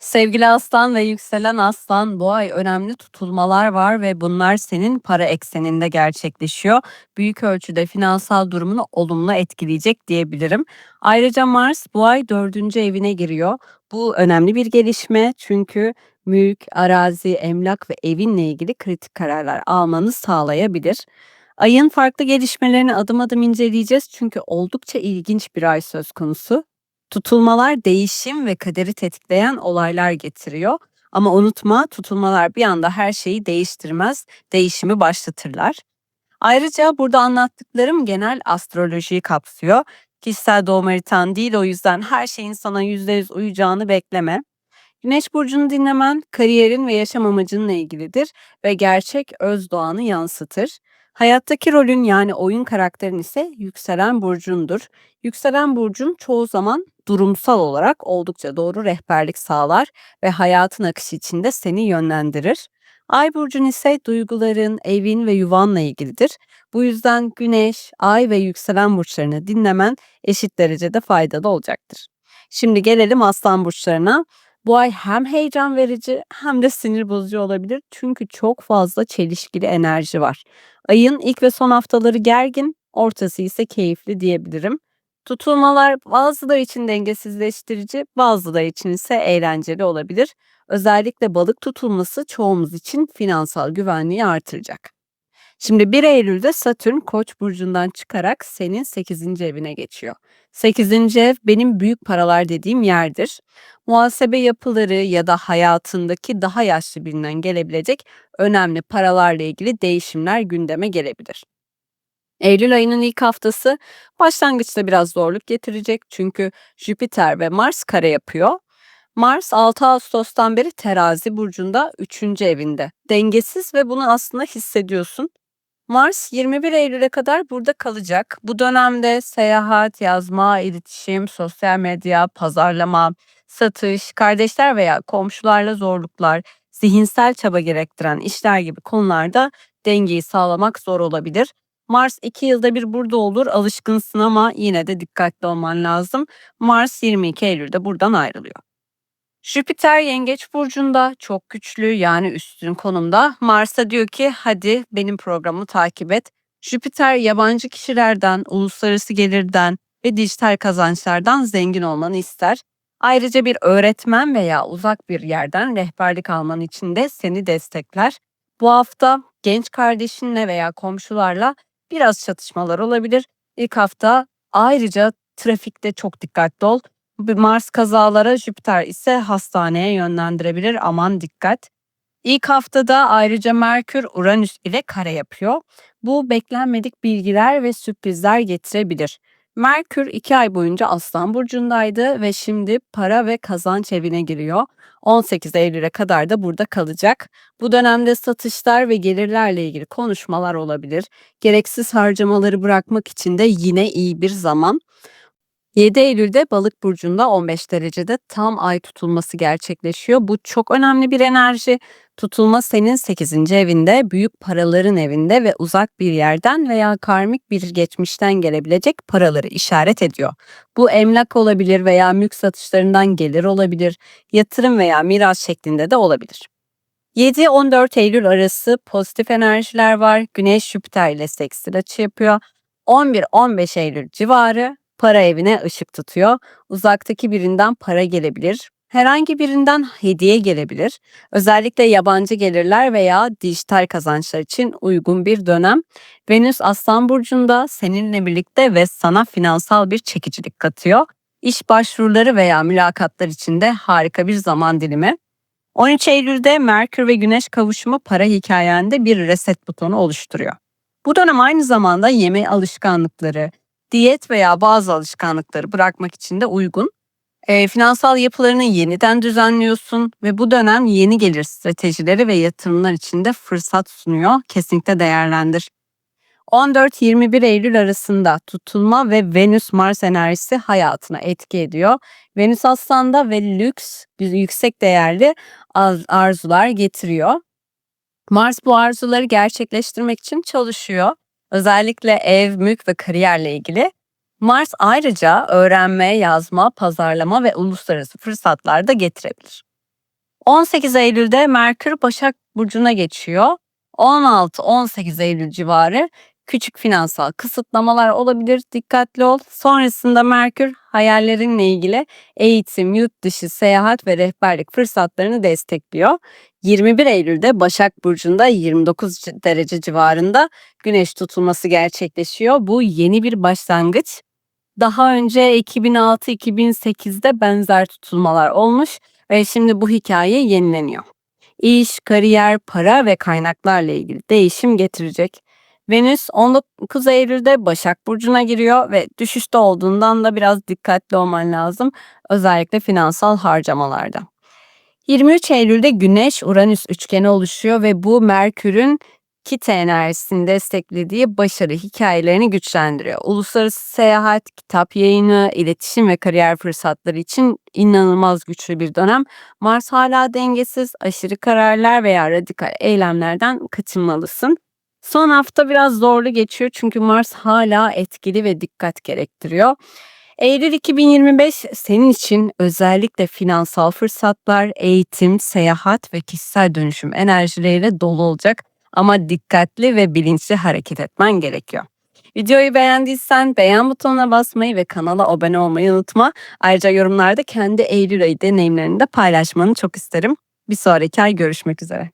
Sevgili Aslan ve yükselen Aslan, bu ay önemli tutulmalar var ve bunlar senin para ekseninde gerçekleşiyor. Büyük ölçüde finansal durumunu olumlu etkileyecek diyebilirim. Ayrıca Mars bu ay dördüncü evine giriyor. Bu önemli bir gelişme çünkü mülk, arazi, emlak ve evinle ilgili kritik kararlar almanı sağlayabilir. Ayın farklı gelişmelerini adım adım inceleyeceğiz çünkü oldukça ilginç bir ay söz konusu. Tutulmalar değişim ve kaderi tetikleyen olaylar getiriyor. Ama unutma tutulmalar bir anda her şeyi değiştirmez, değişimi başlatırlar. Ayrıca burada anlattıklarım genel astrolojiyi kapsıyor. Kişisel doğum haritan değil o yüzden her şeyin sana %100 uyacağını bekleme. Güneş burcunu dinlemen kariyerin ve yaşam amacınla ilgilidir ve gerçek öz doğanı yansıtır. Hayattaki rolün yani oyun karakterin ise yükselen burcundur. Yükselen burcun çoğu zaman durumsal olarak oldukça doğru rehberlik sağlar ve hayatın akışı içinde seni yönlendirir. Ay burcun ise duyguların, evin ve yuvanla ilgilidir. Bu yüzden güneş, ay ve yükselen burçlarını dinlemen eşit derecede faydalı olacaktır. Şimdi gelelim aslan burçlarına. Bu ay hem heyecan verici hem de sinir bozucu olabilir çünkü çok fazla çelişkili enerji var. Ayın ilk ve son haftaları gergin, ortası ise keyifli diyebilirim. Tutulmalar bazıları için dengesizleştirici, bazıları için ise eğlenceli olabilir. Özellikle balık tutulması çoğumuz için finansal güvenliği artıracak. Şimdi 1 Eylül'de Satürn Koç burcundan çıkarak senin 8. evine geçiyor. 8. ev benim büyük paralar dediğim yerdir. Muhasebe yapıları ya da hayatındaki daha yaşlı birinden gelebilecek önemli paralarla ilgili değişimler gündeme gelebilir. Eylül ayının ilk haftası başlangıçta biraz zorluk getirecek çünkü Jüpiter ve Mars kare yapıyor. Mars 6 Ağustos'tan beri Terazi burcunda 3. evinde. Dengesiz ve bunu aslında hissediyorsun. Mars 21 Eylül'e kadar burada kalacak. Bu dönemde seyahat, yazma, iletişim, sosyal medya, pazarlama, satış, kardeşler veya komşularla zorluklar, zihinsel çaba gerektiren işler gibi konularda dengeyi sağlamak zor olabilir. Mars 2 yılda bir burada olur. Alışkınsın ama yine de dikkatli olman lazım. Mars 22 Eylül'de buradan ayrılıyor. Jüpiter Yengeç burcunda çok güçlü yani üstün konumda. Mars'a diyor ki hadi benim programımı takip et. Jüpiter yabancı kişilerden, uluslararası gelirden ve dijital kazançlardan zengin olmanı ister. Ayrıca bir öğretmen veya uzak bir yerden rehberlik alman için de seni destekler. Bu hafta genç kardeşinle veya komşularla biraz çatışmalar olabilir. İlk hafta ayrıca trafikte çok dikkatli ol. Mars kazalara, Jüpiter ise hastaneye yönlendirebilir. Aman dikkat. İlk haftada ayrıca Merkür Uranüs ile kare yapıyor. Bu beklenmedik bilgiler ve sürprizler getirebilir. Merkür 2 ay boyunca Aslan burcundaydı ve şimdi para ve kazanç evine giriyor. 18 Eylül'e kadar da burada kalacak. Bu dönemde satışlar ve gelirlerle ilgili konuşmalar olabilir. Gereksiz harcamaları bırakmak için de yine iyi bir zaman. 7 Eylül'de Balık burcunda 15 derecede tam ay tutulması gerçekleşiyor. Bu çok önemli bir enerji. Tutulma senin 8. evinde, büyük paraların evinde ve uzak bir yerden veya karmik bir geçmişten gelebilecek paraları işaret ediyor. Bu emlak olabilir veya mülk satışlarından gelir olabilir, yatırım veya miras şeklinde de olabilir. 7-14 Eylül arası pozitif enerjiler var. Güneş Jüpiter ile sekstil açı yapıyor. 11-15 Eylül civarı para evine ışık tutuyor. Uzaktaki birinden para gelebilir. Herhangi birinden hediye gelebilir. Özellikle yabancı gelirler veya dijital kazançlar için uygun bir dönem. Venüs Aslan burcunda seninle birlikte ve sana finansal bir çekicilik katıyor. İş başvuruları veya mülakatlar için de harika bir zaman dilimi. 13 Eylül'de Merkür ve Güneş kavuşumu para hikayende bir reset butonu oluşturuyor. Bu dönem aynı zamanda yeme alışkanlıkları, diyet veya bazı alışkanlıkları bırakmak için de uygun. E, finansal yapılarını yeniden düzenliyorsun ve bu dönem yeni gelir stratejileri ve yatırımlar için de fırsat sunuyor. Kesinlikle değerlendir. 14-21 Eylül arasında tutulma ve Venüs-Mars enerjisi hayatına etki ediyor. Venüs aslanda ve lüks, yüksek değerli arzular getiriyor. Mars bu arzuları gerçekleştirmek için çalışıyor. Özellikle ev, mülk ve kariyerle ilgili. Mars ayrıca öğrenme, yazma, pazarlama ve uluslararası fırsatlar da getirebilir. 18 Eylül'de Merkür Başak Burcu'na geçiyor. 16-18 Eylül civarı küçük finansal kısıtlamalar olabilir. Dikkatli ol. Sonrasında Merkür hayallerinle ilgili eğitim, yurt dışı, seyahat ve rehberlik fırsatlarını destekliyor. 21 Eylül'de Başak Burcu'nda 29 derece civarında güneş tutulması gerçekleşiyor. Bu yeni bir başlangıç. Daha önce 2006-2008'de benzer tutulmalar olmuş ve şimdi bu hikaye yenileniyor. İş, kariyer, para ve kaynaklarla ilgili değişim getirecek. Venüs 19 Eylül'de Başak Burcu'na giriyor ve düşüşte olduğundan da biraz dikkatli olman lazım. Özellikle finansal harcamalarda. 23 Eylül'de Güneş Uranüs üçgeni oluşuyor ve bu Merkür'ün kite enerjisini desteklediği başarı hikayelerini güçlendiriyor. Uluslararası seyahat, kitap yayını, iletişim ve kariyer fırsatları için inanılmaz güçlü bir dönem. Mars hala dengesiz, aşırı kararlar veya radikal eylemlerden kaçınmalısın. Son hafta biraz zorlu geçiyor çünkü Mars hala etkili ve dikkat gerektiriyor. Eylül 2025 senin için özellikle finansal fırsatlar, eğitim, seyahat ve kişisel dönüşüm enerjileriyle dolu olacak ama dikkatli ve bilinçli hareket etmen gerekiyor. Videoyu beğendiysen beğen butonuna basmayı ve kanala abone olmayı unutma. Ayrıca yorumlarda kendi Eylül ayı deneyimlerini de paylaşmanı çok isterim. Bir sonraki ay görüşmek üzere.